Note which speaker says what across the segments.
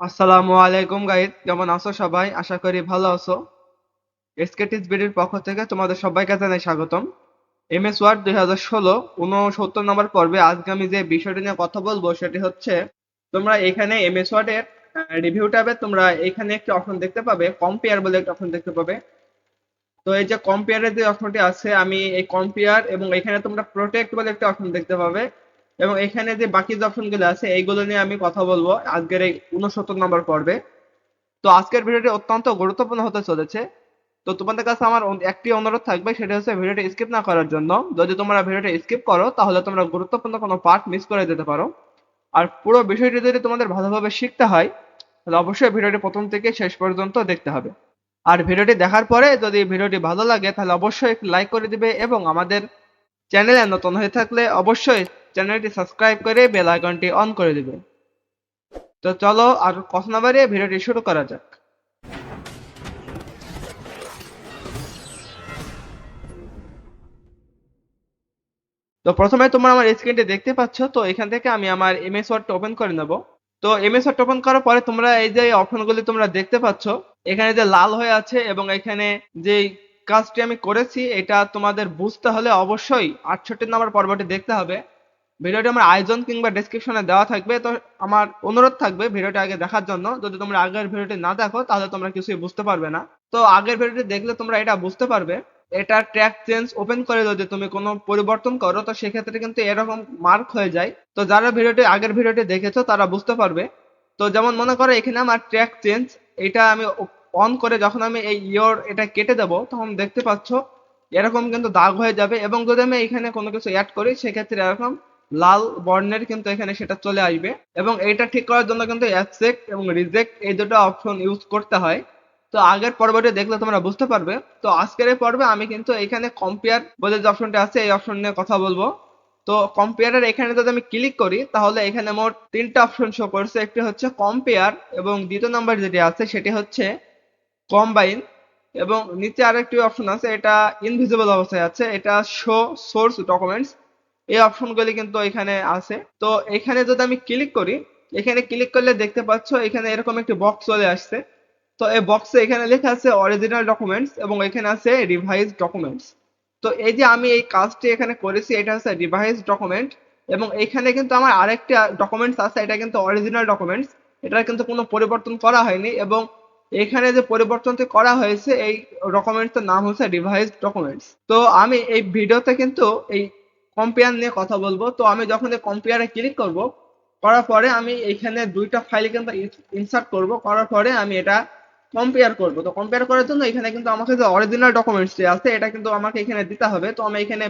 Speaker 1: আসসালামু আলাইকুম গাইস কেমন আছো সবাই? আশা করি ভালো আছো। এসকেটিস বিডির পক্ষ থেকে তোমাদের সবাইকে জানাই স্বাগতম। এমএস ওয়ার্ড দুই হাজার ষোলো উনসত্তর নম্বর পর্বে আজকে আমি যে বিষয়টি নিয়ে কথা বলব সেটি হচ্ছে, তোমরা এখানে এমএস ওয়ার্ডের রিভিউ ট্যাবে তোমরা এখানে একটি অপশন দেখতে পাবে কম্পেয়ার বলে একটা অপশন দেখতে পাবে। তো এই যে কম্পেয়ারের যে অপশনটি আছে, আমি এই কম্পেয়ার এবং এখানে তোমরা প্রোটেক্ট বলে একটা অপশন দেখতে পাবে। এবং এখানে যে বাকি যে অপশনগুলো আছে, এইগুলো নিয়ে আমি কথা বলব। আজকের এই উনসত্তর নম্বর পর্বে। তো আজকের ভিডিওটি অত্যন্ত গুরুত্বপূর্ণ হতে চলেছে। তো তোমাদের কাছে আমার একটি অনুরোধ থাকবে, সেটা হচ্ছে ভিডিওটি স্কিপ না করার জন্য। যদি তোমরা ভিডিওটি স্কিপ করো, তাহলে তোমরা গুরুত্বপূর্ণ কোনো পার্ট মিস করে যেতে পারো। আর পুরো বিষয়টি যদি তোমাদের ভালোভাবে শিখতে হয়, তাহলে অবশ্যই ভিডিওটি প্রথম থেকে শেষ পর্যন্ত দেখতে হবে। আর ভিডিওটি দেখার পরে যদি ভিডিওটি ভালো লাগে, তাহলে অবশ্যই লাইক করে দিবে এবং আমাদের চ্যানেলে নতুন হয়ে থাকলে অবশ্যই চ্যানেলটি সাবস্ক্রাইব করে বেল আইকনটি অন করে দেবে। তো চলো আর কথা না বাড়িয়ে ভিডিওটি শুরু করা যাক। তো প্রথমে তোমরা আমার স্ক্রিনটি দেখতে পাচ্ছ, তো এখান থেকে আমি আমার এমএস ওয়ার্ডটা ওপেন করে নেব। তো এমএস ওয়ার্ড ওপেন করার পরে তোমরা এই যে অপশনগুলি তোমরা দেখতে পাচ্ছ, এখানে যে লাল হয়ে আছে এবং এখানে যে কাজটি আমি করেছি, এটা তোমাদের বুঝতে হলে অবশ্যই আটষট্টি নাম্বার পর্বটি দেখতে হবে। ভিডিওটি আমার আয়োজন কিংবা ডেসক্রিপশনে দেওয়া থাকবে, তো আমার অনুরোধ থাকবে ভিডিওটি আগে দেখার জন্য। যদি তোমরা আগের ভিডিওটি না দেখো, তাহলে তোমরা কিছুই বুঝতে পারবে না। তো আগের ভিডিওটি দেখলে তোমরা এটা বুঝতে পারবে। এটা ট্র্যাক চেঞ্জ ওপেন করে যদি তুমি কোনো পরিবর্তন করো, তো সেক্ষেত্রে কিন্তু এরকম মার্ক হয়ে যায়। তো যারা ভিডিওটি আগের ভিডিওটি দেখেছ, তারা বুঝতে পারবে। তো যেমন মনে করো, এখানে আমার ট্র্যাক চেঞ্জ এটা আমি অন করে যখন আমি এই ইয়র এটা কেটে দেবো, তখন দেখতে পাচ্ছ, এরকম কিন্তু দাগ হয়ে যাবে। এবং যদি আমি এখানে কোনো কিছু অ্যাড করি, সেক্ষেত্রে এরকম লাল বর্ণের কিন্তু এখানে সেটা চলে আসবে। এবং এটা ঠিক করার জন্য কিন্তু অ্যাকসেপ্ট এবং রিজেক্ট এই দুটো অপশন ইউজ করতে হয়। তো আগের পর্বটি দেখলে তোমরা বুঝতে পারবে। তো আজকের এই পর্বে আমি কিন্তু এখানে কম্পেয়ার বলে যে অপশনটা আছে, এই অপশন নিয়ে কথা বলব। তো কম্পেয়ারের এখানে যদি আমি ক্লিক করি, তাহলে এখানে মোট তিনটা অপশন শো করছে। একটি হচ্ছে কম্পেয়ার এবং দ্বিতীয় নাম্বার যেটি আছে, সেটি হচ্ছে কম্বাইন এবং নিচে আরেকটি অপশন আছে, এটা ইনভিজিবল অবস্থায় আছে। এটা শো সোর্স ডকুমেন্টস এই অপশনগুলি কিন্তু এখানে আছে। তো এখানে যদি আমি ক্লিক করি, এখানে ক্লিক করলে দেখতে পাচ্ছ এখানে এরকম একটি বক্স চলে আসছে। তো এই বক্সে এখানে লেখা আছে অরিজিনাল ডকুমেন্টস এবং এখানে আছে রিভাইজ ডকুমেন্টস তো এই যে আমি এই কাজটি এখানে করেছি, এটা হচ্ছে রিভাইজ ডকুমেন্ট এবং এখানে কিন্তু আমার আরেকটা ডকুমেন্টস আছে, এটা কিন্তু অরিজিনাল ডকুমেন্টস এটার কিন্তু কোনো পরিবর্তন করা হয়নি এবং এখানে যে পরিবর্তনটি করা হয়েছে, এই ডকুমেন্টসের নাম হচ্ছে রিভাইজ ডকুমেন্টস তো আমি এই ভিডিওতে কিন্তু এই কম্পেয়ার নিয়ে কথা বলব। তো আমি যখন এই কম্পেয়ারে ক্লিক করব, করার পরে আমি এখানে দুইটা ফাইল কিন্তু ইনসার্ট করব। করার পরে আমি এটা কম্পেয়ার করব। তো কম্পেয়ার করার জন্য এখানে কিন্তু আমাকে যে অরিজিনাল ডকুমেন্টসটি আছে, এটা কিন্তু আমাকে এখানে দিতে হবে। তো আমি এখানে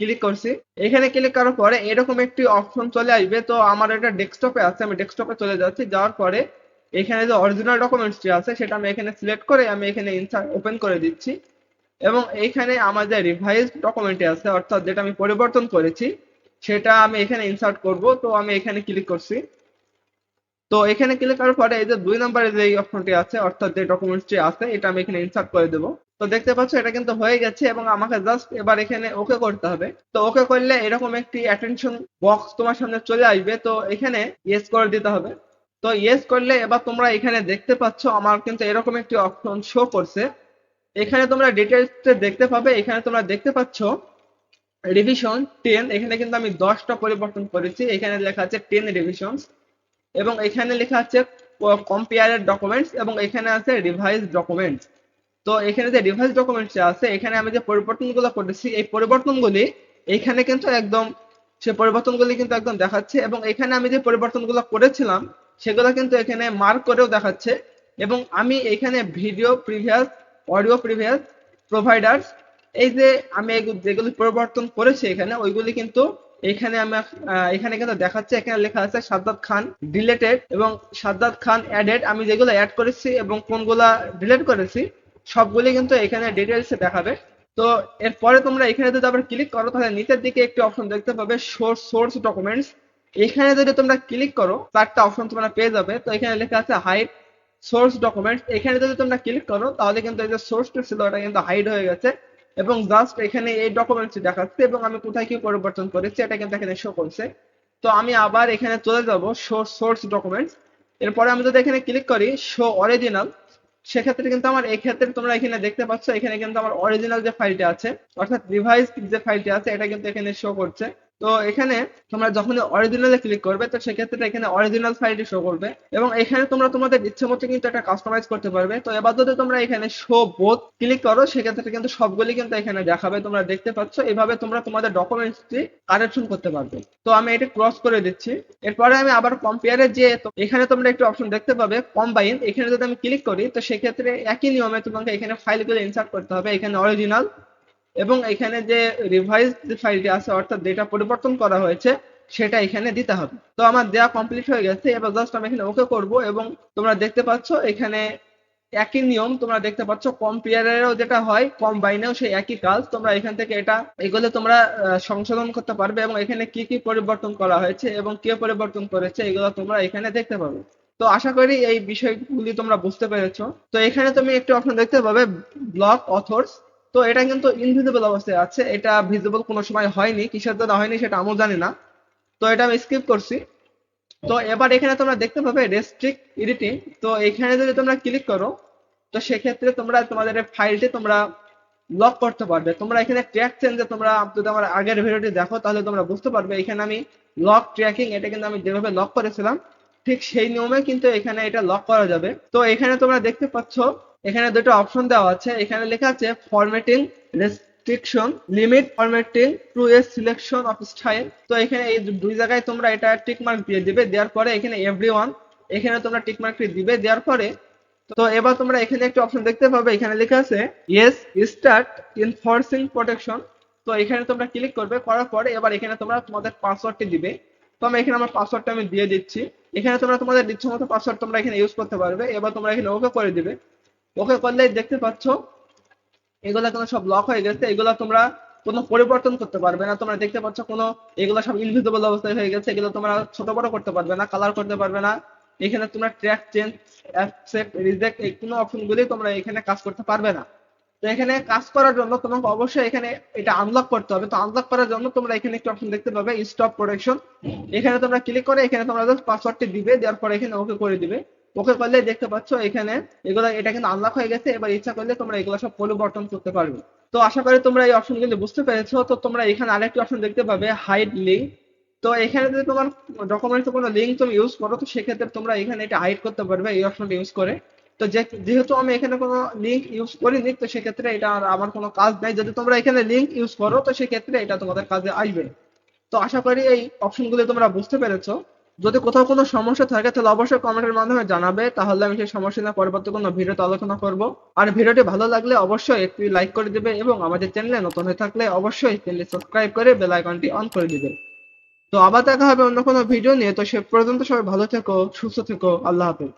Speaker 1: ক্লিক করছি। এখানে ক্লিক করার পরে এরকম একটি অপশন চলে আসবে। তো আমার এটা ডেস্কটপে আছে, আমি ডেস্কটপে চলে যাচ্ছি। যাওয়ার পরে এখানে যে অরিজিনাল ডকুমেন্টসটি আছে, সেটা আমি এখানে সিলেক্ট করে আমি এখানে ইনসার্ট ওপেন করে দিচ্ছি। এবং এইখানে আমার যে রিভাইজ ডকুমেন্টে আছে, অর্থাৎ যেটা আমি পরিবর্তন করেছি, সেটা আমি এখানে ইনসার্ট করব। তো আমি এখানে ক্লিক করছি। তো এখানে ক্লিক করার পরে এই যে দুই নম্বরে যে অপশনটি আছে, অর্থাৎ যে ডকুমেন্টসটি আছে, এটা আমি এখানে ইনসার্ট করে দেবো। তো দেখতে পাচ্ছ, এটা কিন্তু হয়ে গেছে এবং আমাকে জাস্ট এবার এখানে ওকে করতে হবে। তো ওকে করলে এরকম একটি অ্যাটেনশন বক্স তোমার সামনে চলে আসবে। তো এখানে ইয়েস করে দিতে হবে। তো ইয়েস করলে এবার তোমরা এখানে দেখতে পাচ্ছ, আমার কিন্তু এরকম একটি অপশন শো করছে। এখানে তোমরা ডিটেলস দেখতে পাবে, এখানে তোমরা দেখতে পাচ্ছ রিভিশন টেন এখানে কিন্তু আমি দশটা পরিবর্তন করেছি, এখানে লেখা আছে টেন রিভিশনস এবং এখানে লেখা আছে কম্পেয়ারের ডকুমেন্টস এবং এখানে আছে রিভাইজ ডকুমেন্টস তো এখানে যে রিভাইজ ডকুমেন্টস আছে, এখানে আমি যে পরিবর্তনগুলো করেছি, এই পরিবর্তনগুলি এখানে কিন্তু একদম, সে পরিবর্তনগুলি কিন্তু একদম দেখাচ্ছে এবং এখানে আমি যে পরিবর্তনগুলো করেছিলাম, সেগুলো কিন্তু এখানে মার্ক করেও দেখাচ্ছে এবং আমি এখানে video previous audio previous providers এই যে আমি যেগুলি পরিবর্তন করেছি এখানে, ওইগুলি কিন্তু এখানে আমি এখানে কিন্তু দেখাচ্ছে। এখানে লেখা আছে সাদ্দাত খান ডিলেটেড এবং সাদ্দাত খান অ্যাডেড আমি যেগুলো অ্যাড করেছি এবং কোনগুলা ডিলিট করেছি, সবগুলি কিন্তু এখানে ডিটেলসে দেখাবে। তো এরপরে তোমরা এখানে যদি আবার ক্লিক করো, তাহলে নিচের দিকে একটি অপশন দেখতে পাবে সোর্স সোর্স ডকুমেন্টস এখানে যদি তোমরা ক্লিক করো, চারটা অপশন তোমরা পেয়ে যাবে। তো এখানে লেখা আছে হাইড সোর্স ডকুমেন্টস এখানে যদি তোমরা ক্লিক করো, তাহলে কিন্তু এই যে সোর্সটা ছিল, ওটা কিন্তু হাইড হয়ে গেছে। এবং জাস্ট এখানে এই ডকুমেন্টস দেখাচ্ছে, এবং আমি কোথায় কি পরিবর্তন করেছি, এটা কিন্তু এখানে শো করছে। তো আমি আবার এখানে চলে যাব সোর্স ডকুমেন্টস এরপরে আমি যদি এখানে ক্লিক করি শো অরিজিনাল সেক্ষেত্রে কিন্তু আমার এই ক্ষেত্রে তোমরা এখানে দেখতে পাচ্ছ, এখানে কিন্তু আমার অরিজিনাল যে ফাইলটা আছে, অর্থাৎ রিভাইজ যে ফাইলটা আছে, এটা কিন্তু এখানে শো করছে। তো এখানে তোমরা যখন অরিজিনালে ক্লিক করবে, তো সেক্ষেত্রে এখানে অরিজিনাল ফাইলটি শো করবে। এবং এখানে তোমরা তোমাদের ইচ্ছে মতো কিন্তু এটা কাস্টমাইজ করতে পারবে। তো এবার যদি তোমরা এখানে শো বোথ ক্লিক করো, সেক্ষেত্রে কিন্তু সবগুলি কিন্তু এখানে দেখাবে। তোমরা দেখতে পাচ্ছ, এভাবে তোমরা তোমাদের ডকুমেন্টসটি কারেকশন করতে পারবে। তো আমি এটা ক্রস করে দিচ্ছি। এরপরে আমি আবার কম্পেয়ারে যে এখানে তোমরা একটু অপশন দেখতে পাবে কম্বাইন এখানে যদি আমি ক্লিক করি, তো সেক্ষেত্রে একই নিয়মে তোমাকে এখানে ফাইলগুলো ইনসার্ট করতে হবে। এখানে অরিজিনাল এবং এখানে যে রিভাইজ ফাইলটি আছে, অর্থাৎ যেটা পরিবর্তন করা হয়েছে, সেটা এখানে দিতে হবে। তো আমার দেওয়া কমপ্লিট হয়ে গেছে, এবার জাস্ট আমি এখানে ওকে করব এবং তোমরা দেখতে পাচ্ছ এখানে একই নিয়ম, তোমরা দেখতে পাচ্ছ কম্পেয়ারেও যেটা হয় কম্বাইনেও সেই একই কাজ। তোমরা এখান থেকে এটা এগুলো তোমরা সংশোধন করতে পারবে এবং এখানে কি কি পরিবর্তন করা হয়েছে এবং কে পরিবর্তন করেছে, এগুলো তোমরা এখানে দেখতে পাবে। তো আশা করি এই বিষয়গুলি তোমরা বুঝতে পেরেছ। তো এখানে তুমি একটি অপশন দেখতে পাবে ব্লক অথর্স তো এটা কিন্তু ইনভিজিবল অবস্থায় আছে, এটা ভিজিবল কোনো সময় হয়নি, কিসের জন্য হয়নি সেটা আমিও জানি না। তো এটা আমি স্কিপ করছি। তো এবার এখানে তোমরা দেখতে পাবে রেস্ট্রিক্ট এডিটিং তো এখানে যদি তোমরা ক্লিক করো, তো সেক্ষেত্রে তোমরা তোমাদের ফাইলটি তোমরা লক করতে পারবে। তোমরা এখানে ট্র্যাক চেঞ্জে তোমরা যদি আমার আগের ভিডিওটি দেখো, তাহলে তোমরা বুঝতে পারবে এখানে আমি লক ট্র্যাকিং এটা কিন্তু আমি যেভাবে লক করেছিলাম, ঠিক সেই নিয়মে কিন্তু এখানে এটা লক করা যাবে। তো এখানে তোমরা দেখতে পাচ্ছ এখানে দুটো অপশন দেওয়া আছে। এখানে লেখা আছে formatting restriction limit formatting to a selection of style তো এখানে এই দুই জায়গায় তোমরা এটা টিক মার্ক দিয়ে দিবে, দেওয়ার পরে এখানে এভরিওয়ান এখানে তোমরা টিক মার্কটি দিবে, দেওয়ার পরে তো এবার তোমরা এখানে একটা অপশন দেখতে পাবে, এখানে লেখা আছে ইয়েস স্টার্ট ইনফোর্সিং প্রোটেকশন তো এখানে তোমরা ক্লিক করবে, করার পরে এবার এখানে তোমরা তোমাদের পাসওয়ার্ডটি দিবে। তো আমি এখানে আমার পাসওয়ার্ডটা আমি দিয়ে দিচ্ছি। এখানে তোমরা তোমাদের ইচ্ছে মতো পাসওয়ার্ড তোমরা এখানে ইউজ করতে পারবে। এবার তোমরা এখানে ওকে করে দিবে। ওকে করলে দেখতে পাচ্ছ, এগুলা কিন্তু সব লক হয়ে গেছে। এগুলা তোমরা কোনো পরিবর্তন করতে পারবে না। তোমরা দেখতে পাচ্ছ কোনো, এগুলো সব ইনভিজিবল অবস্থায় হয়ে গেছে। এগুলো তোমরা ছোট বড় করতে পারবে না কালার করতে পারবে না। এখানে তোমরা ট্র্যাক চেঞ্জ অ্যাকসেপ্ট রিজেক্ট এই কোনো অপশনগুলি তোমরা এখানে কাজ করতে পারবে না। তো এখানে কাজ করার জন্য তোমাকে অবশ্যই এখানে এটা আনলক করতে হবে। তো আনলক করার জন্য তোমরা এখানে একটা অপশন দেখতে পাবে স্টপ প্রোটেকশন এখানে তোমরা ক্লিক করে এখানে তোমরা পাসওয়ার্ডটি দিবে, দেওয়ার পরে এখানে ওকে করে দিবে। ওকে করলে দেখতে পাচ্ছ এখানে, এগুলো, এটা কিন্তু আনলক হয়ে গেছে, এবার ইচ্ছা করলে তোমরা এগুলো সব পরিবর্তন করতে পারবে। তো আশা করি তোমরা এই অপশনগুলি বুঝতে পেরেছ। তো তোমরা এখানে আরেকটি অপশন দেখতে পাবে হাইড লিঙ্ক তো এখানে যদি তোমার ডকুমেন্টসে কোনো লিঙ্ক তুমি ইউজ করো, তো সেক্ষেত্রে তোমরা এখানে এটা হাইড করতে পারবে, এই অপশনটা ইউজ করে। তো যেহেতু আমি এখানে কোনো লিঙ্ক ইউজ করিনি, তো সেক্ষেত্রে এটা আমার কোনো কাজ নাই। যদি তোমরা এখানে লিঙ্ক ইউজ করো, তো সেক্ষেত্রে এটা তোমাদের কাজে আসবে। তো আশা করি এই অপশনগুলো তোমরা বুঝতে পেরেছ। যদি কোথাও কোনো সমস্যা থাকে, তাহলে অবশ্যই কমেন্টের মাধ্যমে জানাবে। তাহলে আমি সেই সমস্যা নিয়ে পরবর্তী কোনো ভিডিওতে আলোচনা করব। আর ভিডিওটি ভালো লাগলে অবশ্যই একটি লাইক করে দেবে এবং আমাদের চ্যানেলে নতুন হয়ে থাকলে অবশ্যই চ্যানেলটি সাবস্ক্রাইব করে বেল আইকনটি অন করে দেবে। তো আবার দেখা হবে অন্য কোনো ভিডিও নিয়ে। তো সে পর্যন্ত সবাই ভালো থেকো, সুস্থ থেকো। আল্লাহ হাফেজ।